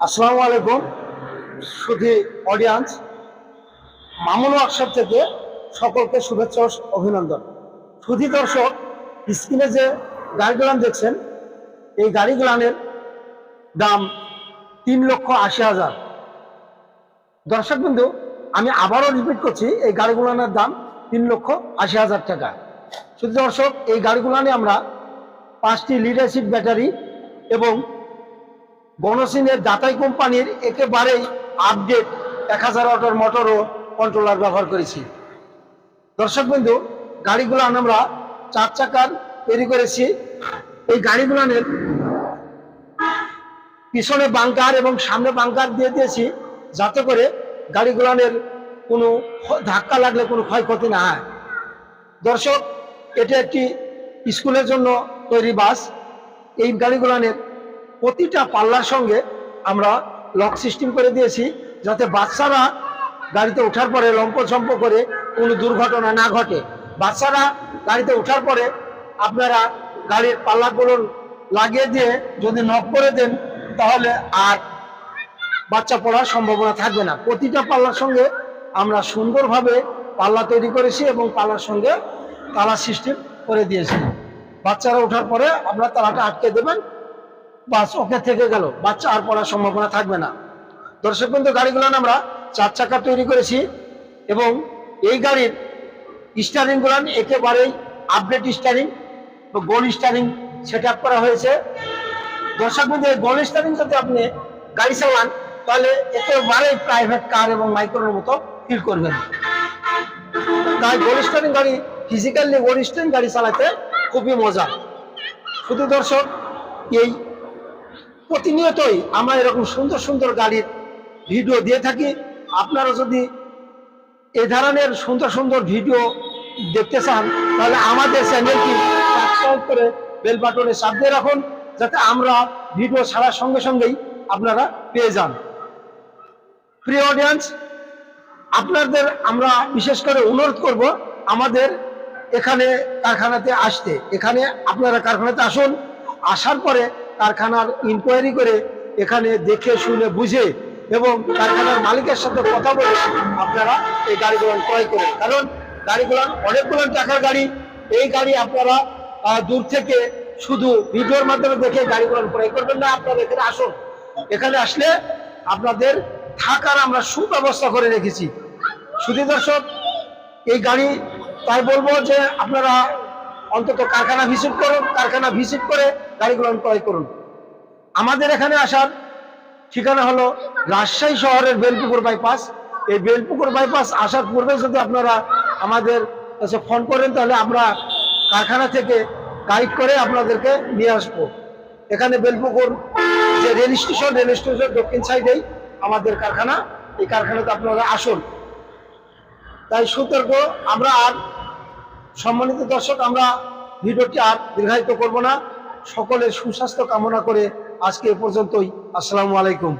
আসসালামু আলাইকুম, সুধী audience Mamun workshop থেকে সকলকে শুভেচ্ছা অভিনন্দন। সুধী দর্শক, স্ক্রিনে যে গাড়িগুলান দেখছেন, এই গাড়িগুলানের দাম তিন লক্ষ আশি হাজার। দর্শক বিন্দু, আমি আবারও রিপিট করছি, এই গাড়িগুলানের দাম তিন লক্ষ আশি হাজার টাকা। শুধু দর্শক, এই গাড়িগুলানে আমরা পাঁচটি লিডারশিপ ব্যাটারি এবং বনসিনের দাতাই কোম্পানির একেবারেই আপডেট এক হাজার অটোর মোটর ও কন্ট্রোলার ব্যবহার করেছি। দর্শক বিন্দু গাড়িগুলো আমরা চার চাকার তৈরি করেছি। এই গাড়িগুলানের পিছনে বাংকার এবং সামনে বাংকার দিয়ে দিয়েছি, যাতে করে গাড়িগুলানের কোনো ধাক্কা লাগলে কোনো ক্ষয়ক্ষতি না হয়। দর্শক, এটা একটি স্কুলের জন্য তৈরি বাস। এই গাড়িগুলানের প্রতিটা পাল্লার সঙ্গে আমরা লক সিস্টেম করে দিয়েছি যাতে বাচ্চারা গাড়িতে ওঠার পরে লম্পঝম্প করে কোনো দুর্ঘটনা না ঘটে। বাচ্চারা গাড়িতে ওঠার পরে আপনারা গাড়ির পাল্লাগুলো লাগিয়ে দিয়ে যদি নক করে দেন, তাহলে আর বাচ্চা পড়ার সম্ভাবনা থাকবে না। প্রতিটা পাল্লার সঙ্গে আমরা সুন্দরভাবে পাল্লা তৈরি করেছি এবং পাল্লার সঙ্গে তালা সিস্টেম করে দিয়েছি। বাচ্চারা ওঠার পরে আমরা তালাটা আটকে দেবেন বাস ওকে থেকে গেল। বাচ্চা আর পড়ার সম্ভাবনা থাকবে না। দর্শক বন্ধু গাড়িগুলো আমরা চার চাকা তৈরি করেছি এবং এই গাড়ির স্টারিং গুলান একেবারেই আপডেট স্টারিং গোল স্টারিং সেট করা হয়েছে। দর্শক বন্ধু, এই গোল স্টারিং যদি আপনি গাড়ি চালান, তাহলে একেবারেই প্রাইভেট কার এবং মাইক্রোর মতো ফিল করবেন। তাই গোল স্টারিং গাড়ি ফিজিক্যালি গোল স্টারিং গাড়ি চালাতে খুবই মজা। শুধু দর্শক, এই প্রতিনিয়তই আমরা এরকম সুন্দর সুন্দর গাড়ির ভিডিও দিয়ে থাকি। আপনারা যদি এ ধরনের সুন্দর সুন্দর ভিডিও দেখতে চান, তাহলে আমাদের চ্যানেলটি সাবস্ক্রাইব করে বেল বাটনে চাপ দিয়ে রাখুন, যাতে আমরা ভিডিও ছাড়ার সঙ্গে সঙ্গেই আপনারা পেয়ে যান। প্রিয় অডিয়েন্স আপনাদের আমরা বিশেষ করে অনুরোধ করব আমাদের এখানে কারখানাতে আসতে। এখানে আপনারা কারখানাতে আসুন, আসার পরে কারখানার ইনকোয়ারি করে এখানে দেখে, শুনে, বুঝে এবং কারখানার মালিকের সাথে কথা বলে আপনারা এই গাড়িগুলো ক্রয় করেন। কারণ গাড়িগুলো, অনেকগুলো টাকার গাড়ি, এই গাড়ি আপনারা দূর থেকে শুধু ভিডিওর মাধ্যমে দেখে গাড়িগুলো ক্রয় করবেন না, আপনারা এখানে আসুন। এখানে আসলে আপনাদের থাকার আমরা সুব্যবস্থা করে রেখেছি। শুধু দর্শক, এই গাড়ি, তাই বলব যে আপনারা অন্তত কারখানা ভিজিট করুন, কারখানা ভিজিট করে গাড়িগুলো ক্রয় করুন। আমাদের এখানে আসার ঠিকানা হলো রাজশাহী শহরের বেলপুকুর বাইপাস এই বেলপুকুর বাইপাস আসার পূর্বে যদি আপনারা আমাদের কাছে ফোন করেন, তাহলে আমরা কারখানা থেকে গাইড করে আপনাদেরকে নিয়ে আসব। এখানে বেলপুকুর যে রেল স্টেশন রেল স্টেশন দক্ষিণ সাইডেই আমাদের কারখানা। এই কারখানাতে আপনারা আসুন। তাই সতর্ক, আমরা আর সম্মানিত দর্শক, আমরা ভিডিওটি আর দীর্ঘায়িত করব না। সকলের সুস্বাস্থ্য কামনা করে আজকে এ পর্যন্তই। আসসালামু আলাইকুম।